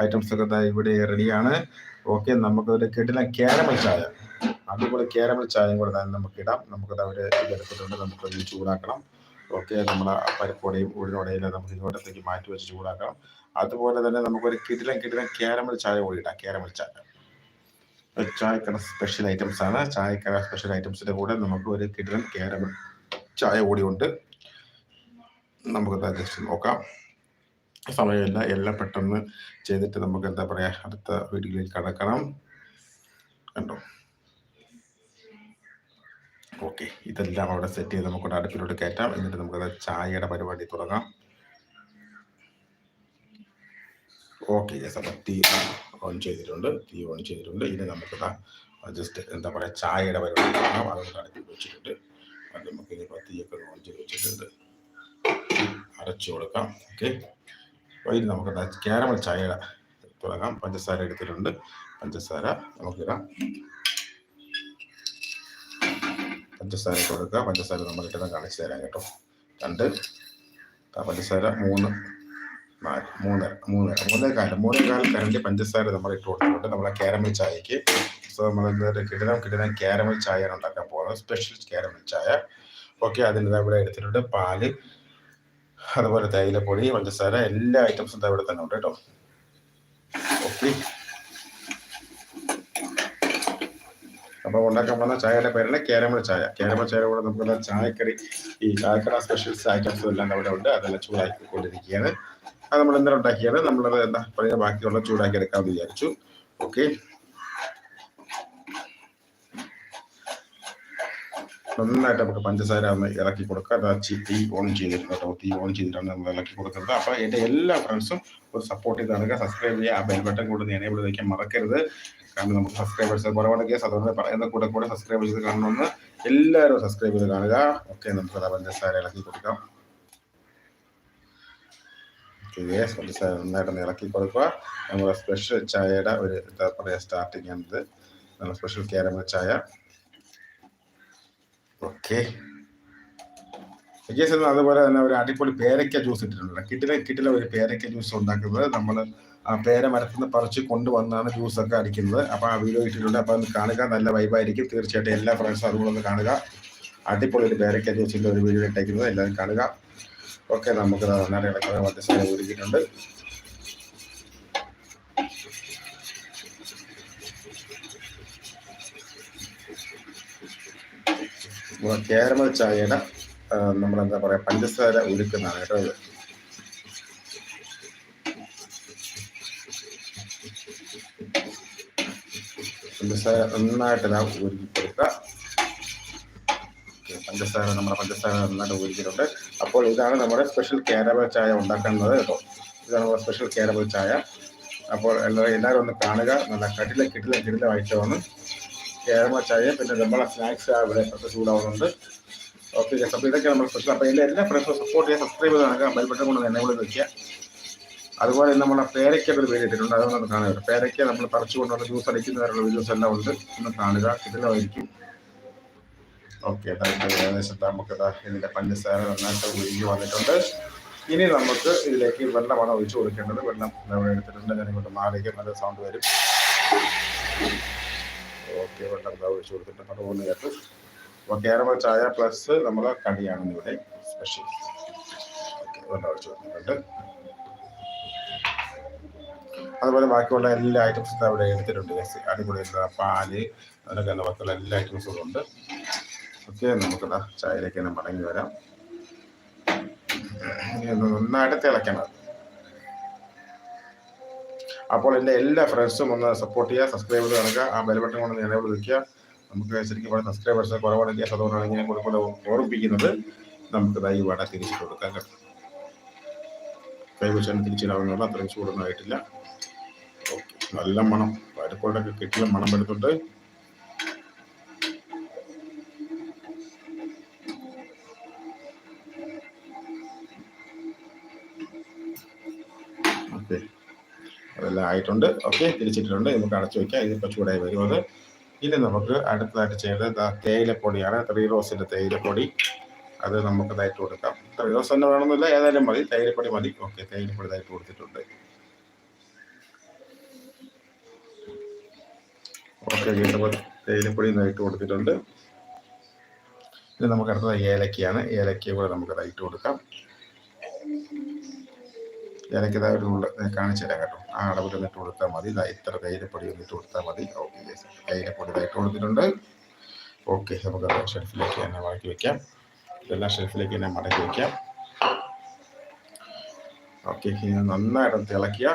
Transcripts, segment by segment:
Items ഒക്കെ ഇവിടെ റെഡിയാണ് ഓക്കെ നമുക്ക് ഒരു കിടിലൻ കാരമൽ ചായ. അതുപോലെ കാരമൽ ചായയും കൂടെ നമുക്ക് ഇടാം. നമുക്ക് ദാ ഒരു ഇതെടുത്തിട്ടുണ്ട് നമുക്ക് ഇത് ചൂടാക്കണം. ഓക്കെ നമ്മുടെ പരിപ്പോടെയും ഉഴുന്നോടെയും നമുക്ക് ഇങ്ങോട്ടത്തേക്ക് മാറ്റി വെച്ച് ചൂടാക്കണം. അതുപോലെ തന്നെ നമുക്കൊരു കിടിലൻ കിടിലൻ കാരമൽ ചായ കൂടി ഇടാം. കാരമൽ ചായ. ചായക്കട സ്പെഷ്യൽ ഐറ്റംസ് ആണ്. ചായക്കട സ്പെഷ്യൽ ഐറ്റംസിന്റെ കൂടെ നമുക്ക് ഒരു കിടിലൻ കാരമൽ ചായ കൂടി ഉണ്ട്. നമുക്ക് ജസ്റ്റ് നോക്കാം. സമയമില്ല. എല്ലാം പെട്ടെന്ന് ചെയ്തിട്ട് നമുക്ക് എന്താ പറയാ അടുത്ത വീഡിയോയിലേക്ക് കടക്കണം കണ്ടോ? ഓക്കെ. ഇതെല്ലാം അവിടെ സെറ്റ് ചെയ്ത് നമുക്ക് അടുപ്പിലോട്ട് കയറ്റാം. എന്നിട്ട് നമുക്ക് ചായയുടെ പരിപാടി തുടങ്ങാം. ഓക്കെ യെസ് അപ്പം തീ ഓൺ ചെയ്തിട്ടുണ്ട്. തീ ഓൺ ചെയ്തിട്ടുണ്ട്. ഇനി നമുക്ക് ജസ്റ്റ് എന്താ പറയുക ചായയുടെ പരിപാടി തുടങ്ങാം. അതുകൊണ്ട് അടുപ്പിൽ വെച്ചിട്ടുണ്ട്. അത് നമുക്ക് ഇനി തീയൊക്കെ ഓൺ ചെയ്ത് വെച്ചിട്ടുണ്ട്. അടച്ചു കൊടുക്കാം. ഓക്കെ. ഇനി നമുക്ക് കാരമൽ ചായയുടെ തുടങ്ങാം. പഞ്ചസാര എടുത്തിട്ടുണ്ട്. പഞ്ചസാര നമുക്കിടാം പഞ്ചസാര കൊടുക്കുക പഞ്ചസാര നമ്മൾ ഇട്ടത് കാണിച്ചു തരാം കേട്ടോ. രണ്ട്. പഞ്ചസാര മൂന്ന്. നാല് മൂന്നര. മൂന്നര. മൂന്നേകാൽ. മൂന്നേകാൽ കരണ്ട് പഞ്ചസാര നമ്മൾ ഇട്ട് കൊടുത്തിട്ടുണ്ട്. നമ്മളെ കാരമൽ ചായക്ക്. സോ നമ്മൾ കിടിലം കിടിലം കാരമൽ ചായ ഉണ്ടാക്കാൻ പോകുന്നത്. സ്പെഷ്യൽ കാരമൽ ചായ. ഓക്കെ അതിന് ഇവിടെ എടുത്തിട്ടുണ്ട്. പാൽ. അതുപോലെ തേയിലപ്പൊടി പഞ്ചസാര എല്ലാ ഐറ്റംസും ഇവിടെ തന്നെ ഉണ്ട് കേട്ടോ. ഓക്കെ അപ്പോൾ ഉണ്ടാക്കാൻ പോകുന്ന ചായയുടെ പേരാണ് കേരമൽ ചായ. കേരമൽ ചായ കൂടെ നമുക്ക് ചായക്കറി ഈ ചായക്കട സ്പെഷ്യൽസ് ഐറ്റംസ് എല്ലാം അവിടെ ഉണ്ട്. അതെല്ലാം ചൂടാക്കിക്കൊണ്ടിരിക്കുകയാണ്. അത് നമ്മൾ എന്തെങ്കിലും ഉണ്ടാക്കിയാണ് നമ്മളത് എന്താ പറയുക ബാക്കിയുള്ള ചൂടാക്കി എടുക്കാമെന്ന് വിചാരിച്ചു. ഓക്കെ നന്നായിട്ട് നമുക്ക് പഞ്ചസാര ഒന്ന് ഇറക്കി കൊടുക്കുക. അത് തീ ഓൺ ചെയ്തിട്ട് കേട്ടോ. തീ ഓൺ ചെയ്തിട്ടാണ് നമ്മൾ ഇറക്കി കൊടുക്കുന്നത്. അപ്പോൾ എന്റെ എല്ലാ ഫ്രണ്ട്സും ഒരു സപ്പോർട്ട് ചെയ്ത് നടക്കുക. സബ്സ്ക്രൈബ് ചെയ്യുക. ആ ബെൽ ബട്ടൺ കൂടെ എനേബിൾ വയ്ക്കാൻ മറക്കരുത്. കാരണം നമുക്ക് സബ്സ്ക്രൈബേഴ്സ് കുറവാണ് കേസ് അതുകൊണ്ട് പറയുന്ന കൂടെ കൂടെ സബ്സ്ക്രൈബ് ചെയ്ത് കാണണമെന്ന് എല്ലാവരും സബ്സ്ക്രൈബ് ചെയ്ത് കാണുക. ഓക്കെ നമുക്ക് അത് പഞ്ചസാര ഇളക്കി കൊടുക്കാം. പഞ്ചസാര നന്നായിട്ട് ഇളക്കി കൊടുക്കുക. നമ്മുടെ സ്പെഷ്യൽ ചായയുടെ ഒരു എന്താ പറയുക സ്റ്റാർട്ടിങ് ആണിത്. നമ്മുടെ സ്പെഷ്യൽ കാരമ ചായ. ഓക്കെ. കേസ് അതുപോലെ തന്നെ ഒരു അടിപൊളി പേരയ്ക്ക ജ്യൂസ് ഇട്ടിട്ടുണ്ട് കിട്ടില കിട്ടില ഒരു പേരയ്ക്ക ജ്യൂസ് ഉണ്ടാക്കുന്നത് നമ്മൾ പേര മരത്തിൽ പറിച്ച് കൊണ്ടുവന്നാണ് ജ്യൂസ് ഒക്കെ അടിക്കുന്നത്. അപ്പോൾ ആ വീഡിയോ ഇട്ടിട്ടുണ്ട്. അപ്പോൾ അത് കാണുക. നല്ല വൈബായിരിക്കും തീർച്ചയായിട്ടും എല്ലാ ഫ്രണ്ട്സും അതുപോലെ ഒന്ന് കാണുക. അടിപൊളി ഒരു പേരയ്ക്ക ജ്യൂസിന്റെ ഒരു വീഡിയോ ഇട്ടേക്കുന്നത്. എല്ലാവരും കാണുക. ഓക്കെ നമുക്ക് നന്നായിട്ട് ഇടയ്ക്ക് സാധനം ഒരുക്കിയിട്ടുണ്ട്. കേരള ചായയുടെ നമ്മളെന്താ പറയാ പഞ്ചസാര ഉരുക്കുന്നതാണ് കേട്ടോ ഇത്. പഞ്ചസാര നന്നായിട്ട് ഞാൻ ഉരുക്കി കൊടുക്കുക. പഞ്ചസാര നമ്മുടെ പഞ്ചസാര നന്നായിട്ട് ഉരുക്കിയിട്ടുണ്ട്. അപ്പോൾ ഇതാണ് നമ്മുടെ സ്പെഷ്യൽ കേരമ ചായ ഉണ്ടാക്കുന്നത് കേട്ടോ. ഇതാണ് നമ്മുടെ സ്പെഷ്യൽ കേരമ ചായ. അപ്പോൾ എല്ലാവരും എല്ലാവരും ഒന്ന് കാണുക. നല്ല കട്ടില കിട്ടില വായിച്ചു ഐറ്റമാണ് കേരള ചായ പിന്നെ നമ്മളെ സ്നാക്സ് ഇവിടെ ചൂടാവുന്നുണ്ട്. ഓക്കെ അപ്പോൾ ഇതൊക്കെ നമ്മൾ സ്പെഷ്യൽ അപ്പോൾ ഇതിന്റെ എല്ലാ ഫ്രണ്ട്സും സപ്പോർട്ട് ചെയ്യാൻ സബ്സ്ക്രൈബ് ചെയ്ത് നടക്കുക ബെൽ ബട്ടൺ കൊണ്ട് എന്നെ കൂടെ വയ്ക്കുക അതുപോലെ നമ്മളെ പേരയ്ക്കൊക്കെ ഒരു പേര് ഇട്ടിട്ടുണ്ട്. അതൊന്നും കാണുക പേരയ്ക്ക നമ്മൾ പറിച്ചു കൊണ്ടുള്ള ജ്യൂസ് അടിക്കുന്നവരുള്ള വീഡിയോസ് എല്ലാം ഉണ്ട്. ഒന്ന് കാണുക. ഇതിലായിരിക്കും. ഓക്കെ ഏകദേശം നമുക്ക് ഇതിന്റെ പഞ്ചസാര നന്നായിട്ട് ഒഴുകി വന്നിട്ടുണ്ട്. ഇനി നമുക്ക് ഇതിലേക്ക് വെള്ളമാണ് ഒഴിച്ചു കൊടുക്കേണ്ടത്. വെള്ളം എടുത്തിട്ടുണ്ട്. ഞാനിങ്ങോട്ട് ഇങ്ങോട്ട് നല്ല സൗണ്ട് വരും. ഓക്കെ വെള്ളം എന്താ ഒഴിച്ചു കൊടുത്തിട്ടുണ്ട് അതുപോലെ കേട്ടു. അപ്പോൾ കേരള ചായ പ്ലസ് നമ്മുടെ കടിയാണ് ഇവിടെ സ്പെഷ്യൽ ഓക്കെ വെള്ളം ഒഴിച്ചു കൊടുത്തിട്ടുണ്ട്. അതുപോലെ ബാക്കിയുള്ള എല്ലാ ഐറ്റംസും അവിടെ എടുത്തിട്ടുണ്ട്. യെസ് അടിപൊളി പാൽ അതിനൊക്കെ ബാക്കിയുള്ള എല്ലാ ഐറ്റംസും ഉണ്ട്. ഓക്കെ നമുക്ക് ചായയിലേക്ക് തന്നെ മടങ്ങി വരാം. നന്നായിട്ട് തിളയ്ക്കണം. അപ്പോൾ എന്റെ എല്ലാ ഫ്രണ്ട്സും ഒന്ന് സപ്പോർട്ട് ചെയ്യുക സബ്സ്ക്രൈബ് ചെയ്ത് നടക്കുക. ആ ബെൽബട്ടൺ കൊണ്ട് എനേബിൾ വിളിക്കുക. നമുക്ക് ശരിക്കും പറഞ്ഞാൽ സബ്സ്ക്രൈബേഴ്സ് കുറവാണ് കേസ് അതുകൊണ്ടാണ് ഇങ്ങനെ കൊടുക്കൊണ്ട് ഓർമ്മിപ്പിക്കുന്നത്. നമുക്ക് ദൈവ വട തിരിച്ചിട്ട് കൊടുക്കാം കേട്ടോ. കൈവച്ചാണ് തിരിച്ചിടാവുന്നുള്ള അത്രയും ചൂടൊന്നും ആയിട്ടില്ല. ഓക്കെ. നല്ല മണം. പരിപ്പോടൊക്കെ കിട്ടിയ മണം എടുത്തിട്ട് ആയിട്ടുണ്ട്. ഓക്കെ? തിരിച്ചിട്ടുണ്ട് നമുക്ക് അടച്ചു വയ്ക്കാം ഇതിപ്പോൾ ചൂടായി വരുന്നത് ഇനി നമുക്ക് അടുത്തതായിട്ട് ചെയ്യേണ്ടത് തേയിലപ്പൊടിയാണ്. ത്രീ റോസിന്റെ തേയിലപ്പൊടി. അത് നമുക്ക് തയ്റ്റ് കൊടുക്കാം. ത്രീ റോസ് തന്നെ വേണമെന്നില്ല. ഏതായാലും മതി. തേയിലപ്പൊടി മതി. ഓക്കെ. തേയിലപ്പൊടി തയ്റ്റ് കൊടുത്തിട്ടുണ്ട്. ഓക്കെ. വീണ്ടും തേയിലപ്പൊടി ഇട്ട് കൊടുത്തിട്ടുണ്ട്. ഇത് നമുക്ക് അടുത്തത് ഏലക്കയാണ്. ഏലക്കയെ കൂടെ നമുക്ക് ഇട്ട് കൊടുക്കാം. ഏലക്ക ഒരു കാണിച്ചു തരാം കേട്ടോ. ആ അളവിൽ ഇട്ട് കൊടുത്താൽ മതി. ഇതാ ഇത്ര തേയിലപ്പൊടി ഒന്ന് ഇട്ട് കൊടുത്താൽ മതി. ഓക്കെ തേയിലപ്പൊടി ഇട്ട് കൊടുത്തിട്ടുണ്ട്. ഓക്കെ നമുക്ക് ഷെൽഫിലേക്ക് തന്നെ മടക്കി വെക്കാം. ഇതെല്ലാം ഷെൽഫിലേക്ക് തന്നെ മടക്കി വെക്കാം. ഓക്കെ ഇനി നന്നായിട്ട് തിളക്കിയ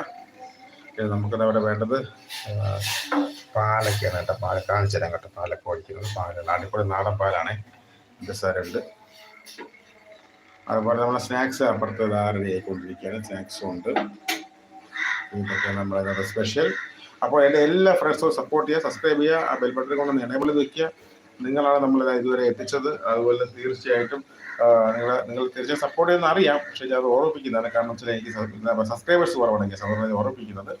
നമുക്ക് അവിടെ വേണ്ടത് പാലൊക്കെയാണ് കേട്ടോ. പാല കാണിച്ചു തരാം കേട്ടോ. പാലൊക്കെ ഒഴിക്കുന്നത്. പാലാണ് അടിപൊളി നാടൻ പാലാണ്. പഞ്ചസാരയുണ്ട് അതുപോലെ നമ്മുടെ സ്നാക്സ് അപ്പുറത്ത് റെഡി ആയിക്കൊണ്ടിരിക്കുകയാണ്. സ്നാക്സും ഉണ്ട്. ഇതൊക്കെ നമ്മുടെ സ്പെഷ്യൽ അപ്പോൾ എന്റെ എല്ലാ ഫ്രണ്ട്സും സപ്പോർട്ട് ചെയ്യുക സബ്സ്ക്രൈബ് ചെയ്യുക ആ ബെൽ ബട്ടൺ കൊണ്ട് എനേബിൾ വെക്കുക. നിങ്ങളാണ് നമ്മൾ ഇതുവരെ എത്തിച്ചത്. അതുപോലെ തീർച്ചയായിട്ടും നിങ്ങൾ നിങ്ങൾ തീർച്ചയായും സപ്പോർട്ട് ചെയ്യുന്ന അറിയാം. പക്ഷേ ഞാൻ അത് ഓർമ്മിപ്പിക്കുന്നതാണ് കാരണം വെച്ചാൽ എനിക്ക് സബ്സ്ക്രൈബേഴ്സ് കുറവാണെങ്കിൽ സാധാരണ ഓർമ്മിപ്പിക്കുന്നത്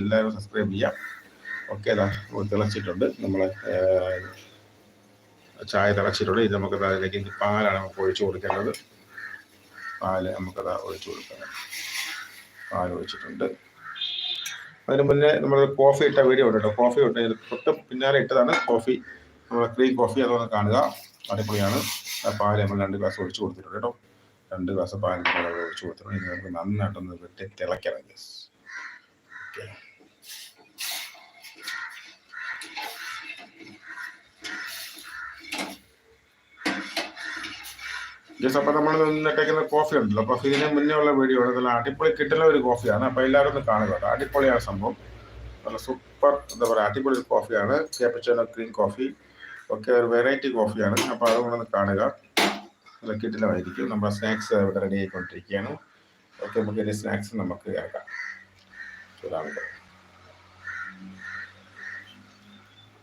എല്ലാവരും സബ്സ്ക്രൈബ് ചെയ്യാം ഓക്കെ അതാ തിളച്ചിട്ടുണ്ട്. നമ്മൾ ചായ തിളച്ചിട്ടുണ്ട്. ഇത് നമുക്ക് അതിലേക്ക് പാലാണ് നമുക്ക് ഒഴിച്ചു കൊടുക്കേണ്ടത്. പാൽ നമുക്കത് ഒഴിച്ചു കൊടുക്കാം. പാൽ ഒഴിച്ചിട്ടുണ്ട്. അതിന് മുന്നേ നമ്മൾ കോഫി ഇട്ട വീഡിയോ ഉണ്ട് കോഫി ഇട്ട് തൊട്ട് പിന്നാലെ ഇട്ടതാണ് കോഫി നമ്മൾ ക്രീം കോഫി അതൊന്ന് കാണുക. അടിപൊളിയാണ്. പാൽ നമ്മൾ രണ്ട് ഗ്ലാസ് ഒഴിച്ചു കൊടുത്തിട്ടുണ്ട് കേട്ടോ. രണ്ട് ഗ്ലാസ് പാൽ ഒഴിച്ചു കൊടുത്തിട്ടുണ്ട്. ഇനി നമുക്ക് നന്നായിട്ടൊന്ന് വെട്ടി തിളയ്ക്കണം ഓക്കെ ജസ്റ്റ് അപ്പോൾ നമ്മൾ ഇട്ടേക്കുന്ന കോഫി ഉണ്ടല്ലോ. അപ്പൊ ഇതിന് മുന്നേ ഉള്ള വീഡിയോ ആണ്. നല്ല അടിപൊളി കിട്ടുന്ന ഒരു കോഫിയാണ് അപ്പൊ എല്ലാവരും ഒന്ന് കാണുക അടിപൊളിയാണ് സംഭവം. നല്ല സൂപ്പർ എന്താ പറയുക അടിപൊളി ഒരു കോഫിയാണ് ക്യാപ്പച്ചോനോ ക്രീം കോഫി ഒക്കെ ഒരു വെറൈറ്റി കോഫിയാണ് അപ്പോൾ അതുകൊണ്ടൊന്ന് കാണുക. നല്ല കിട്ടിലായിരിക്കും നമ്മുടെ സ്നാക്സ് ഇവിടെ റെഡി ആയിക്കൊണ്ടിരിക്കുകയാണ്. ഓക്കെ നമുക്ക് ഇതിന്റെ സ്നാക്സ് നമുക്ക് കേൾക്കാം ചൂടാകുമ്പോൾ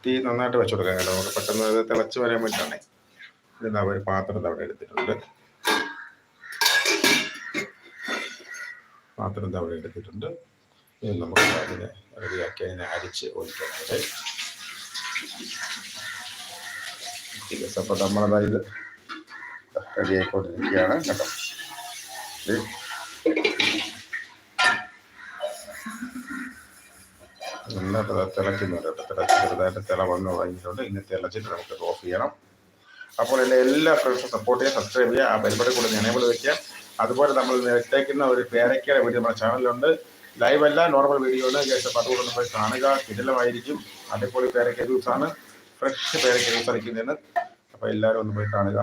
തീ നന്നായിട്ട് വെച്ചു കൊടുക്കാം കേട്ടോ. നമുക്ക് പെട്ടെന്ന് അത് തിളച്ച് വരാൻ വേണ്ടിയിട്ടാണേ. ഇതാ ഒരു പാത്രം അവിടെ എടുത്തിട്ടുണ്ട്. പാത്രം അവിടെ എടുത്തിട്ടുണ്ട്. ഇനി നമുക്ക് അതിനെ റെഡിയാക്കി അതിനെ അരിച്ച് ഒഴിക്കാനായിട്ട്. അപ്പോൾ നമ്മളതായത് റെഡിയായിക്കൊണ്ടിരിക്കുകയാണ്. കേട്ടോ നന്നായിട്ട് തിളയ്ക്കുന്നുണ്ട് കേട്ടോ. തിളച്ച് ചെറുതായിട്ട് തിള വന്ന് തുടങ്ങിയിട്ടുണ്ട് ഇനി തിളച്ചിട്ട് നമുക്ക് ഓഫ് ചെയ്യണം. അപ്പോൾ എന്റെ എല്ലാ ഫ്രണ്ട്സും സപ്പോർട്ട് ചെയ്യുക സബ്സ്ക്രൈബ് ചെയ്യുക ആ പരിപാടി കൂടെ എനേബിൾ വയ്ക്കുക അതുപോലെ നമ്മൾ ഇട്ടേക്കുന്ന ഒരു പേരയ്ക്കയുടെ വീഡിയോ നമ്മുടെ ചാനലിലുണ്ട്. ലൈവ് അല്ല നോർമൽ വീഡിയോ ആണ്. പത്ത് അതുകൊണ്ട് പോയി കാണുക. കിടലമായിരിക്കും. അതേപോലെ പേരയ്ക്ക ജ്യൂസാണ് ഫ്രഷ് പേരയ്ക്ക ജ്യൂസ് അടിക്കുന്നതിന്. അപ്പോൾ എല്ലാവരും ഒന്ന് പോയി കാണുക.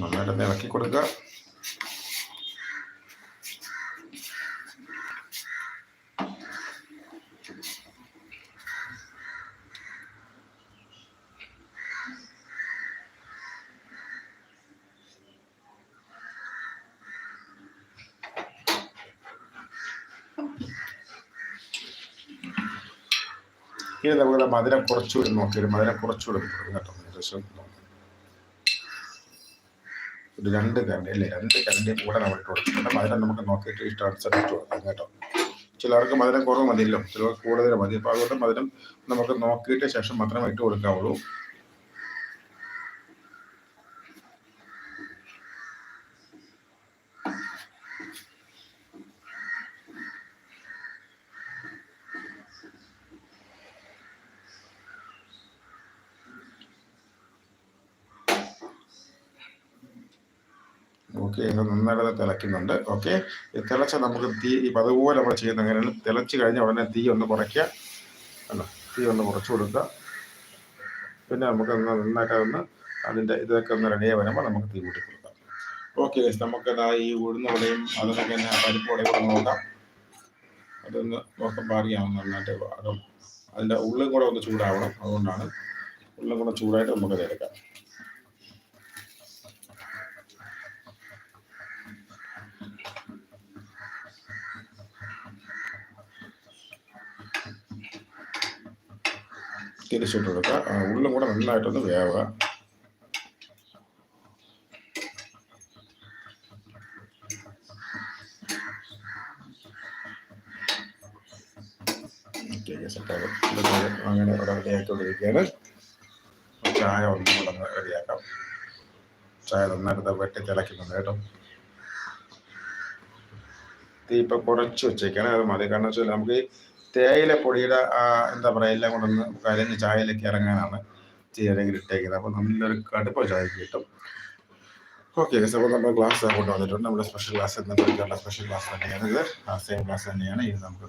നന്നായിട്ട് ഇളക്കി കൊടുക്കുക. ഇനി നമുക്ക് മധുരം കുറച്ചുകൂടി നോക്കി മധുരം കുറച്ചുകൂടി കേട്ടോ. ഏകദേശം ഒരു രണ്ട് കരണ്ടി അല്ലേ? രണ്ട് കരണ്ടി കൂടെ നമ്മൾ ഇട്ട് കൊടുത്തിട്ടുണ്ട് മധുരം നമുക്ക് നോക്കിയിട്ട് ഇഷ്ടമനുസരിച്ച് കൊടുക്കാം കേട്ടോ. ചിലർക്ക് മധുരം കുറവ് മതിയല്ലോ. ചിലർക്ക് കൂടുതൽ മതി. അപ്പോൾ അതുകൊണ്ട് മധുരം നമുക്ക് നോക്കിയിട്ട് ശേഷം മാത്രമേ ഇട്ട് കൊടുക്കാവുള്ളൂ. നന്നായിട്ട് തിളയ്ക്കുന്നുണ്ട്. ഓക്കെ തിളച്ച നമുക്ക് തീ അതുപോലെ നമ്മൾ ചെയ്യുന്ന അങ്ങനെയാണ് തിളച്ച് കഴിഞ്ഞാൽ ഉടനെ തീ ഒന്ന് കുറയ്ക്കുക. അല്ല തീ ഒന്ന് കുറച്ച് കൊടുക്കുക. പിന്നെ നമുക്ക് നന്നായിട്ട് ഒന്ന് അതിന്റെ ഇതൊക്കെ ഒന്ന് റെഡിയായി വരുമ്പോൾ നമുക്ക് തീ കൂട്ടി കൊടുക്കാം. ഓക്കെ നമുക്ക് ഈ ഉഴുന്നോടെയും അതിനൊക്കെ തന്നെ പരിപ്പോടെയും കൂടെ നോക്കാം. അതൊന്ന് നോക്കുമ്പോൾ അറിയാം നന്നായിട്ട് അതും അതിന്റെ ഉള്ളും കൂടെ ഒന്ന് ചൂടാവണം അതുകൊണ്ടാണ്. ഉള്ളും കൂടെ ചൂടായിട്ട് നമുക്കത് എടുക്കാം. തിരിച്ചിട്ട് കൊടുക്കുക ഉള്ളും കൂടെ നന്നായിട്ടൊന്ന് വേവുക. അങ്ങനെ ഇവിടെ റെഡിയാക്കിക്കൊണ്ടിരിക്കുകയാണ് ചായ ഒന്നും കൂടെ റെഡിയാക്കാം ചായ നന്നായിട്ട് വെട്ടി തിളയ്ക്കുന്നുണ്ട് കേട്ടോ. തീ ഇപ്പം കുറച്ച് വെച്ചേക്കാണ്. അത് മതി. കാരണം വെച്ചാൽ നമുക്ക് തേയില പൊടിയുടെ ആ, എന്താ പറയുക എല്ലാം കൊണ്ടൊന്ന് കരഞ്ഞ് ചായയിലേക്ക് ഇറങ്ങാനാണ് ചീരകിൽ ഇട്ടേക്കുന്നത്. അപ്പോൾ നല്ലൊരു കടുപ്പ ചായ കിട്ടും. ഓക്കെ അപ്പോൾ നമ്മൾ ഗ്ലാസ് കൊണ്ട് വന്നിട്ടുണ്ട്. നമ്മുടെ സ്പെഷ്യൽ ഗ്ലാസ് എന്നുള്ള സ്പെഷ്യൽ ഗ്ലാസ് തന്നെയാണ് ഇത്. ആ സെയിം ഗ്ലാസ് തന്നെയാണ്. ഇത് നമുക്ക്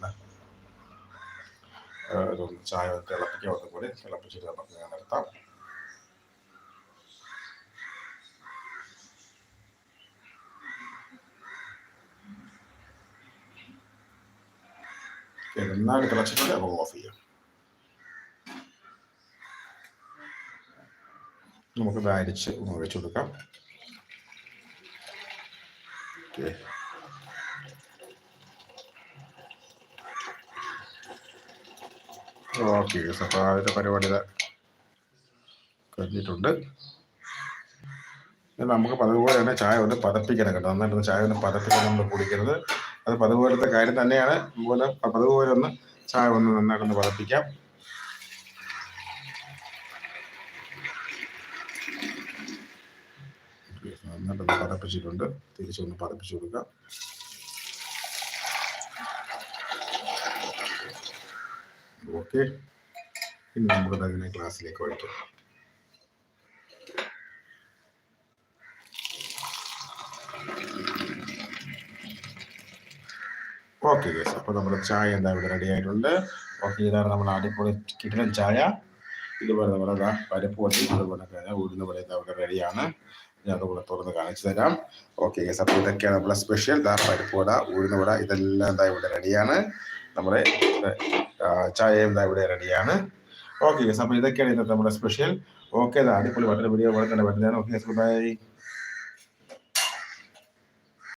ഇതൊന്ന് ചായ തിളപ്പിക്കാൻ പോലെ തിളപ്പിച്ചിട്ട് നമുക്ക് നിർത്താം. നന്നായിട്ട് തിളച്ചിട്ടുണ്ട് നമുക്ക് ഓഫ് ചെയ്യാം നമുക്കിത് അരിച്ച് ഒന്ന് വെച്ച് കൊടുക്കാം ഓക്കെ ഓക്കെ അപ്പോൾ ആദ്യത്തെ പരിപാടി കഴിഞ്ഞിട്ടുണ്ട് നമുക്ക് പതുപോലെ തന്നെ ചായ ഒന്ന് പതപ്പിക്കണം കേട്ടോ നന്നായിട്ട് ചായ ഒന്ന് പതപ്പിക്കാൻ നമ്മൾ കുടിക്കരുത് അത് പതുപോലത്തെ കാര്യം തന്നെയാണ്. അതുപോലെ പതുപോലെ ഒന്ന് ചായ ഒന്ന് നന്നായിട്ടൊന്ന് പതപ്പിക്കാം. നന്നായിട്ടൊന്ന് പതപ്പിച്ചിട്ടുണ്ട്. തിരിച്ചൊന്ന് പതപ്പിച്ചു കൊടുക്കാം. ഓക്കെ ഇനി നമുക്ക് അതിനെ ക്ലാസ്സിലേക്ക് ഒഴിക്കാം ഓക്കെ യെസ് അപ്പോൾ നമ്മുടെ ചായ എന്താ ഇവിടെ റെഡി ആയിട്ടുണ്ട്? ഓക്കെ ഇതാണ് നമ്മുടെ അടിപൊളി കിട്ടുന്ന ചായ. ഇതുപോലെ നമ്മുടെ ദാ പരിപ്പ് ഇതുപോലെ ഉഴുന്ന് ഇതാ ഇവിടെ റെഡിയാണ് ഞാൻ അതുപോലെ തുറന്ന് കാണിച്ചു തരാം. ഓക്കെ യെസ് അപ്പോൾ ഇതൊക്കെയാണ് നമ്മുടെ സ്പെഷ്യൽ ദാ പരിപ്പ് വട ഉഴുന്ന് വട. ഇതെല്ലാം എന്താ ഇവിടെ റെഡിയാണ് നമ്മുടെ ചായ എന്താ ഇതാ ഇവിടെ റെഡിയാണ് ഓക്കെ യെസ് അപ്പോൾ ഇതൊക്കെയാണ് ഇന്നത്തെ നമ്മുടെ സ്പെഷ്യൽ ഓക്കെ അടിപൊളി വളരെ വീഡിയോ പോലെ തന്നെ വരുന്നതാണ് ഓക്കെ ബൈ